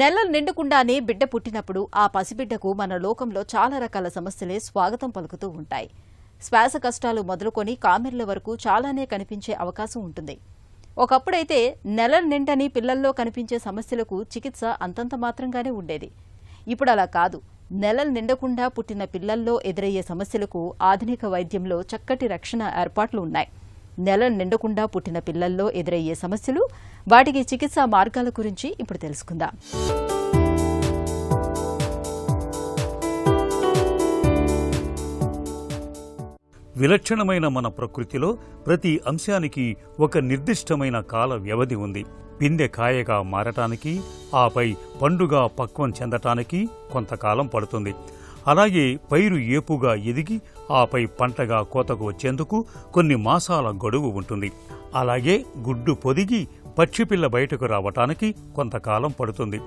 నెలలు నిండకుండానే బిడ్డ పుట్టినప్పుడు ఆ పసిబిడ్డకు మన లోకంలో చాలా రకాల సమస్యలే స్వాగతం పలుకుతూ ఉంటాయి. శ్వాస కష్టాలు మొదలుకొని కామెర్ల వరకు చాలానే కనిపించే అవకాశం ఉంటుంది. ఒకప్పుడైతే నెలలు నిండని పిల్లల్లో కనిపించే సమస్యలకు చికిత్స అంతంత మాత్రంగానే ఉండేది. ఇప్పుడు అలా కాదు. నెలలు నిండకుండా పుట్టిన పిల్లల్లో ఎదురయ్యే సమస్యలకు ఆధునిక వైద్యంలో చక్కటి రక్షణ ఏర్పాట్లు ఉన్నాయి. నెల నిండకుండా పుట్టిన పిల్లల్లో ఎదురయ్యే సమస్యలు వాటికి చికిత్సా మార్గాల గురించి ఇప్పుడు తెలుసుకుందాం. విలక్షణమైన మన ప్రకృతిలో ప్రతి అంశానికి ఒక నిర్దిష్టమైన కాల వ్యవధి ఉంది. పిందె కాయగా మారటానికి ఆపై పండుగ పక్వం చెందటానికి కొంతకాలం పడుతుంది. అలాగే పైరు ఏపుగా ఎదిగి ఆపై పంటగా కోతకు వచ్చేందుకు కొన్ని మాసాల గడువు ఉంటుంది. అలాగే గుడ్డు పొదిగి పక్షిపిల్ల బయటకు రావటానికి కొంతకాలం పడుతుంది.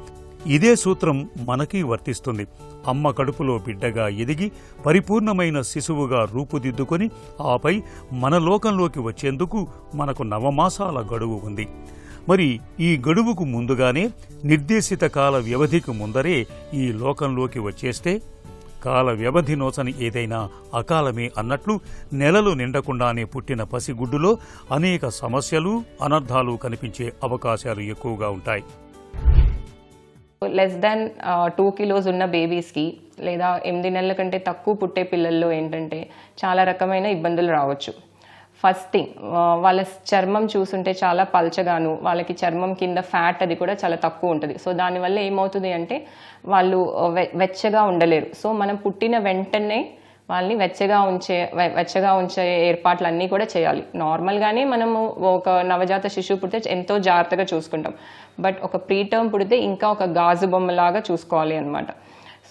ఇదే సూత్రం మనకి వర్తిస్తుంది. అమ్మ కడుపులో బిడ్డగా ఎదిగి పరిపూర్ణమైన శిశువుగా రూపుదిద్దుకొని ఆపై మన లోకంలోకి వచ్చేందుకు మనకు నవమాసాల గడువు ఉంది. మరి ఈ గడువుకు ముందుగానే నిర్దేశిత కాల వ్యవధికి ముందరే ఈ లోకంలోకి వచ్చేస్తే కాల వ్యవధి నోచని ఏదైనా అకాలమే అన్నట్లు నెలలు నిండకుండానే పుట్టిన పసిగుడ్డులో అనేక సమస్యలు అనర్థాలు కనిపించే అవకాశాలు ఎక్కువగా ఉంటాయి. లెస్ దాన్ టూ కిలోస్ ఉన్న బేబీస్కి లేదా ఎనిమిది నెలల కంటే తక్కువ పుట్టే పిల్లల్లో ఏంటంటే చాలా రకమైన ఇబ్బందులు రావచ్చు. ఫస్ట్ థింగ్ వాళ్ళ చర్మం చూసుంటే చాలా పల్చగాను వాళ్ళకి చర్మం కింద ఫ్యాట్ అది కూడా చాలా తక్కువ ఉంటుంది. సో దానివల్ల ఏమవుతుంది అంటే వాళ్ళు వె- వెచ్చగా ఉండలేరు. సో మనం పుట్టిన వెంటనే వాళ్ళని వెచ్చగా ఉంచే వె- వెచ్చగా ఉంచే ఏర్పాట్లు అన్నీ కూడా చేయాలి. నార్మల్గానే మనము ఒక నవజాత శిశువు పుడితే ఎంతో జాగ్రత్తగా చూసుకుంటాం. బట్ ఒక ప్రీటర్మ్ పుడితే ఇంకా ఒక గాజు బొమ్మలాగా చూసుకోవాలి అనమాట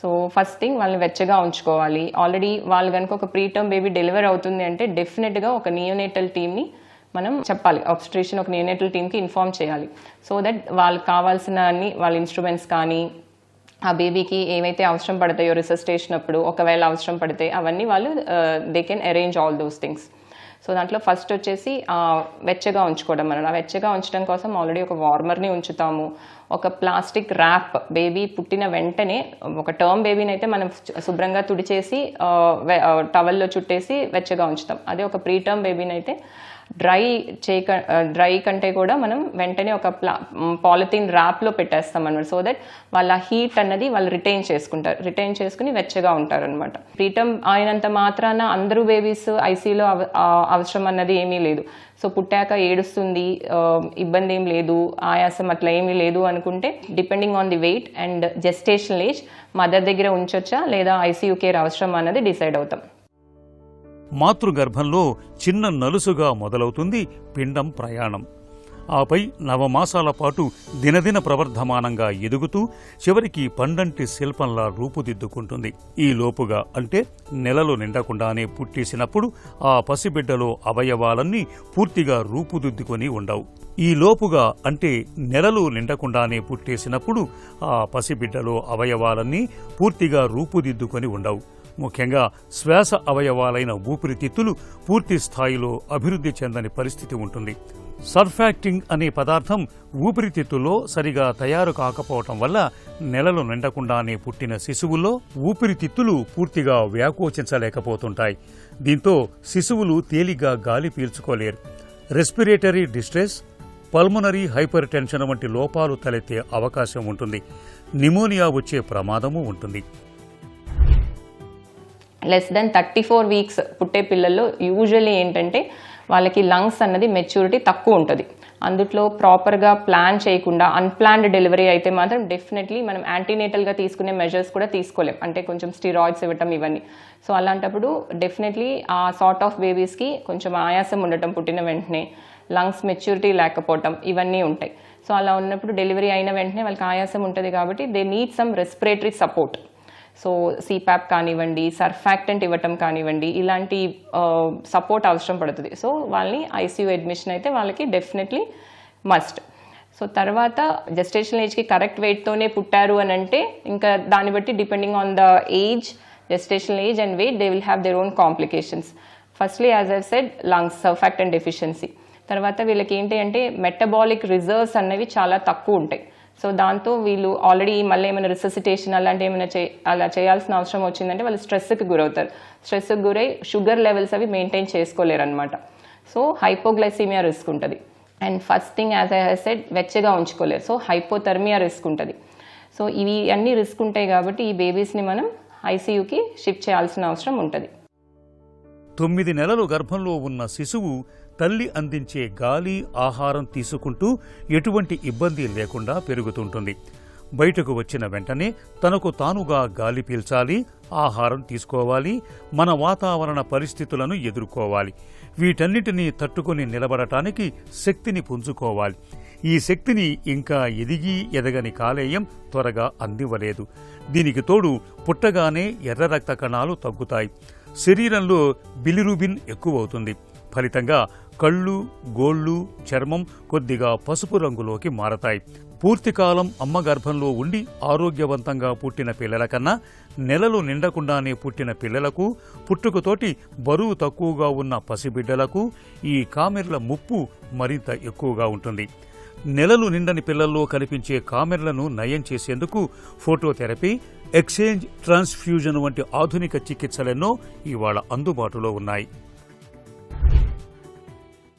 సో ఫస్ట్ థింగ్ వాళ్ళని వెచ్చగా ఉంచుకోవాలి. ఆల్రెడీ వాళ్ళు కనుక ఒక ప్రీటర్మ్ బేబీ డెలివర్ అవుతుంది అంటే డెఫినెట్గా ఒక నియోనేటల్ టీమ్ని మనం చెప్పాలి. ఆబ్స్ట్రేషన్ ఒక నియోనేటల్ టీమ్కి ఇన్ఫార్మ్ చేయాలి. సో దట్ వాళ్ళకి కావాల్సిన అన్ని వాళ్ళ ఇన్స్ట్రుమెంట్స్ కానీ ఆ బేబీకి ఏవైతే అవసరం పడతాయో రిసస్టేషన్ అప్పుడు ఒకవేళ అవసరం పడితే అవన్నీ వాళ్ళు they can arrange all those things so దాంట్లో ఫస్ట్ వచ్చేసి వెచ్చగా ఉంచుకోవడం మనం. ఆ వెచ్చగా ఉంచడం కోసం ఆల్రెడీ ఒక వార్మర్ని ఉంచుతాము. ఒక ప్లాస్టిక్ ర్యాప్ బేబీ పుట్టిన వెంటనే ఒక టర్మ్ బేబీని అయితే మనం శుభ్రంగా తుడిచేసి టవల్లో చుట్టేసి వెచ్చగా ఉంచుతాం. అదే ఒక ప్రీ టర్మ్ బేబీని అయితే డ్రై చేయక డ్రై కంటే కూడా మనం వెంటనే ఒక ప్లా పాలిథిన్ ర్యాప్లో పెట్టేస్తాం అనమాట సో దట్ వాళ్ళ హీట్ అన్నది వాళ్ళు రిటైన్ చేసుకుంటారు. రిటైన్ చేసుకుని వెచ్చగా ఉంటారు అనమాట ప్రీటమ్ అయినంత మాత్రాన అందరూ బేబీస్ ఐసీలో అవసరం అన్నది ఏమీ లేదు. సో పుట్టాక ఏడుస్తుంది ఇబ్బంది ఏం లేదు ఆయాసం అట్లా ఏమీ లేదు అనుకుంటే depending on the weight and gestational age mother దగ్గర ఉంచొచ్చా లేదా ఐసీయూ కేర్ అవసరం అన్నది డిసైడ్ అవుతాం. మాతృగర్భంలో చిన్న నలుసుగా మొదలవుతుంది పిండం ప్రయాణం. ఆపై నవమాసాల పాటు దినదిన ప్రవర్ధమానంగా ఎదుగుతూ చివరికి పండంటి శిల్పంలా రూపుదిద్దుకుంటుంది. ఈ లోపుగా అంటే నెలలు నిండకుండానే పుట్టేసినప్పుడు ఆ పసిబిడ్డలో అవయవాలన్నీ పూర్తిగా రూపుదిద్దుకొని ఉండవు. ఈ లోపుగా అంటే నెలలు నిండకుండానే పుట్టేసినప్పుడు ఆ పసిబిడ్డలో అవయవాలన్నీ పూర్తిగా రూపుదిద్దుకొని ఉండవు. ముఖ్యంగా శ్వాస అవయవాలైన ఊపిరితిత్తులు పూర్తి స్థాయిలో అభివృద్ధి చెందని పరిస్థితి ఉంటుంది. సర్ఫాక్టింగ్ అనే పదార్థం ఊపిరితిత్తుల్లో సరిగా తయారు కాకపోవటం వల్ల నెలలు నిండకుండానే పుట్టిన శిశువుల్లో ఊపిరితిత్తులు పూర్తిగా వ్యాకోచించలేకపోతుంటాయి. దీంతో శిశువులు తేలిగ్గా గాలి పీల్చుకోలేరు. Respiratory distress pulmonary hypertension వంటి లోపాలు తలెత్తే అవకాశం ఉంటుంది. నిమోనియా వచ్చే ప్రమాదము ఉంటుంది. Less than thirty four weeks పుట్టే పిల్లల్లో యూజువల్లీ ఏంటంటే వాళ్ళకి లంగ్స్ అన్నది మెచ్యూరిటీ తక్కువ ఉంటుంది. అందుట్లో ప్రాపర్గా ప్లాన్ చేయకుండా అన్ప్లాన్డ్ డెలివరీ అయితే మాత్రం డెఫినెట్లీ మనం యాంటీనేటల్గా తీసుకునే మెజర్స్ కూడా తీసుకోలేం. అంటే కొంచెం స్టిరాయిడ్స్ ఇవ్వటం ఇవన్నీ. సో అలాంటప్పుడు డెఫినెట్లీ ఆ సార్ట్ ఆఫ్ బేబీస్కి కొంచెం ఆయాసం ఉండటం పుట్టిన వెంటనే లంగ్స్ మెచ్యూరిటీ లేకపోవటం ఇవన్నీ ఉంటాయి. సో అలా ఉన్నప్పుడు డెలివరీ అయిన వెంటనే వాళ్ళకి ఆయాసం ఉంటుంది కాబట్టి they need some respiratory support so CPAP కానివ్వండి సర్ఫాక్టెంట్ ఇవ్వటం కానివ్వండి ఇలాంటి సపోర్ట్ అవసరం పడుతుంది. సో వాళ్ళని ఐసీయూ అడ్మిషన్ అయితే వాళ్ళకి డెఫినెట్లీ మస్ట్. సో తర్వాత జస్టేషన్ ఏజ్కి కరెక్ట్ వెయిట్తోనే పుట్టారు అని అంటే ఇంకా దాన్ని బట్టి depending on the age gestation age and weight they will have their own complications firstly as I said lungs surfactant deficiency తర్వాత వీళ్ళకి ఏంటి అంటే మెటబాలిక్ రిజర్వ్స్ అనేవి చాలా తక్కువ ఉంటాయి. సో దాంతో వీళ్ళు ఆల్రెడీ మళ్ళీ ఏమైనా రిససిటేషన్ అలాంటి ఏమైనా చే అలా చేయాల్సిన అవసరం వచ్చిందంటే వాళ్ళు స్ట్రెస్కి గురవుతారు. స్ట్రెస్కి గురై షుగర్ లెవెల్స్ అవి మెయింటైన్ చేసుకోలేరు అనమాట సో హైపోగ్లైసీమియా రిస్క్ ఉంటుంది. And first thing as I said వెచ్చగా ఉంచుకోలేరు. సో హైపోథర్మియా రిస్క్ ఉంటుంది. సో ఇవి అన్ని రిస్క్ ఉంటాయి కాబట్టి ఈ బేబీస్ని మనం ఐసీయూకి షిఫ్ట్ చేయాల్సిన అవసరం ఉంటుంది. తొమ్మిది నెలలు గర్భంలో ఉన్న శిశువు తల్లి అందించే గాలి ఆహారం తీసుకుంటూ ఎటువంటి ఇబ్బంది లేకుండా పెరుగుతుంటుంది. బయటకు వచ్చిన వెంటనే తనకు తానుగా గాలి పీల్చాలి ఆహారం తీసుకోవాలి మన వాతావరణ పరిస్థితులను ఎదుర్కోవాలి. వీటన్నిటినీ తట్టుకొని నిలబడటానికి శక్తిని పుంజుకోవాలి. ఈ శక్తిని ఇంకా ఎదిగి ఎదగని కాలేయం త్వరగా అందివ్వలేదు. దీనికి తోడు పుట్టగానే ఎర్ర రక్త కణాలు తగ్గుతాయి. శరీరంలో బిలిరుబిన్ ఎక్కువవుతుంది. ఫలితంగా కళ్ళు గోళ్ళు చర్మం కొద్దిగా పసుపు రంగులోకి మారతాయి. పూర్తికాలం అమ్మ గర్భంలో ఉండి ఆరోగ్యవంతంగా పుట్టిన పిల్లల కన్నా నెలలు నిండకుండానే పుట్టిన పిల్లలకు పుట్టుకతోటి బరువు తక్కువగా ఉన్న పసిబిడ్డలకు ఈ కామెర్ల ముప్పు మరింత ఎక్కువగా ఉంటుంది. నెలలు నిండని పిల్లల్లో కనిపించే కామెర్లను నయం చేసేందుకు ఫోటోథెరపీ ఎక్స్చేంజ్ ట్రాన్స్ఫ్యూజన్ వంటి ఆధునిక చికిత్సలెన్నో ఇవాళ అందుబాటులో ఉన్నాయి.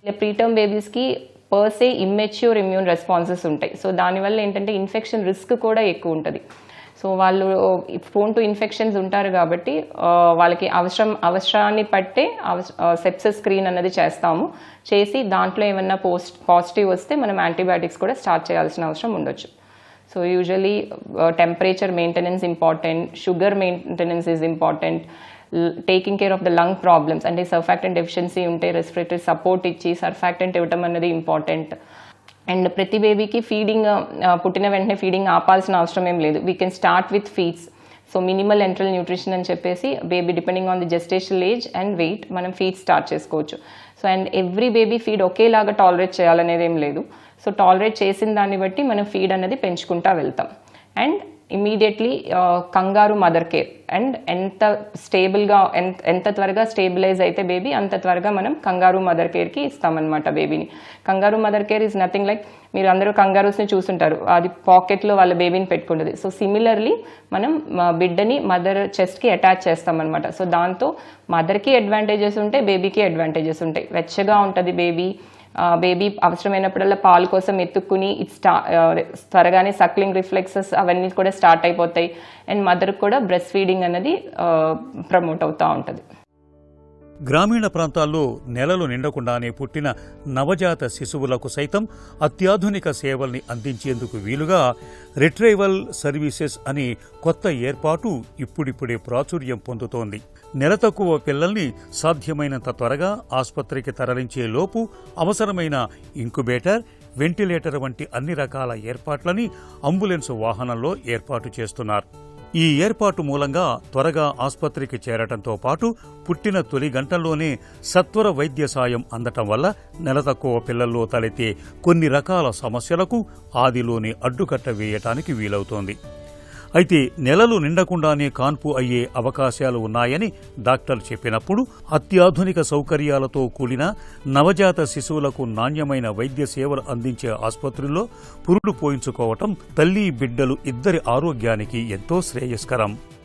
ఇలా preterm బేబీస్కి per se immature immune responses ఉంటాయి. సో దానివల్ల ఏంటంటే ఇన్ఫెక్షన్ రిస్క్ కూడా ఎక్కువ ఉంటుంది. సో వాళ్ళు ఫోన్ టు ఇన్ఫెక్షన్స్ ఉంటారు కాబట్టి వాళ్ళకి అవసరం అవసరాన్ని పట్టే సెప్సెస్ స్క్రీన్ అన్నది చేస్తాము. చేసి దాంట్లో ఏమన్నా పోస్ట్ పాజిటివ్ వస్తే మనం యాంటీబయాటిక్స్ కూడా స్టార్ట్ చేయాల్సిన అవసరం ఉండొచ్చు. So usually temperature maintenance important sugar maintenance is important taking care of the lung problems అంటే సర్ఫాక్టెంట్ డెఫిషియన్సీ ఉంటే రెస్పిరేటరీ సపోర్ట్ ఇచ్చి సర్ఫాక్టెంట్ ఇవ్వటం అనేది ఇంపార్టెంట్ అండ్ ప్రతి బేబీకి ఫీడింగ్ uh, పుట్టిన వెంటనే ఫీడింగ్ ఆపాల్సిన అవసరం ఏం లేదు. We can start with feeds so minimal enteral nutrition అని చెప్పేసి baby depending on the gestational age and weight మనం ఫీడ్ స్టార్ట్ చేసుకోవచ్చు. So and every baby feed ఒకేలాగా టాలరేట్ చేయాలనేది ఏం లేదు. సో టాలరేట్ చేసిన దాన్ని బట్టి మనం ఫీడ్ అనేది పెంచుకుంటా వెళ్తాం. And immediately kangaroo mother care and ఎంత స్టేబుల్గా ఎంత ఎంత త్వరగా స్టేబిలైజ్ అయితే బేబీ అంత త్వరగా మనం కంగారు మదర్ కేర్కి ఇస్తామన్నమాట బేబీని kangaroo mother care is nothing like మీరు అందరూ కంగారూస్ని చూసుంటారు. అది పాకెట్లో వాళ్ళ బేబీని పెట్టుకుంటుంది. సో సిమిలర్లీ మనం మా బిడ్డని మదర్ చెస్ట్కి అటాచ్ చేస్తామన్నమాట. సో దాంతో మదర్కి అడ్వాంటేజెస్ ఉంటాయి బేబీకి అడ్వాంటేజెస్ ఉంటాయి. వెచ్చగా ఉంటుంది బేబీ బేబీ అవసరమైనప్పుడల్లా పాలు కోసం ఎత్తుక్కుని ఇట్ స్టా త్వరగానే సక్లింగ్ రిఫ్లెక్సెస్ అవన్నీ కూడా స్టార్ట్ అయిపోతాయి. అండ్ మదర్కి కూడా బ్రెస్ట్ ఫీడింగ్ అనేది ప్రమోట్ అవుతూ ఉంటుంది. గ్రామీణ ప్రాంతాల్లో నెలలు నిండకుండానే పుట్టిన నవజాత శిశువులకు సైతం అత్యాధునిక సేవల్ని అందించేందుకు వీలుగా రిట్రైవల్ సర్వీసెస్ అనే కొత్త ఏర్పాటు ఇప్పుడిప్పుడే ప్రాచుర్యం పొందుతోంది. నెల తక్కువ పిల్లల్ని సాధ్యమైనంత త్వరగా ఆసుపత్రికి తరలించే లోపు అవసరమైన ఇంకుబేటర్ వెంటిలేటర్ వంటి అన్ని రకాల ఏర్పాట్లని అంబులెన్స్ వాహనంలో ఏర్పాటు చేస్తున్నారు. ఈ ఏర్పాటు మూలంగా త్వరగా ఆసుపత్రికి చేరటంతో పాటు పుట్టిన తొలి గంటల్లోనే సత్వర వైద్య సాయం అందటం వల్ల నెల తక్కువ పిల్లల్లో తలెత్తే కొన్ని రకాల సమస్యలకు ఆదిలోనే అడ్డుకట్ట వేయటానికి వీలవుతోంది. అయితే నెలలు నిండకుండానే కాన్పు అయ్యే అవకాశాలు ఉన్నాయని డాక్టర్ చెప్పినప్పుడు అత్యాధునిక సౌకర్యాలతో కూడిన నవజాత శిశువులకు నాణ్యమైన వైద్య సేవలు అందించే ఆసుపత్రుల్లో పురుడు పోయించుకోవటం తల్లి బిడ్డలు ఇద్దరి ఆరోగ్యానికి ఎంతో శ్రేయస్కరం.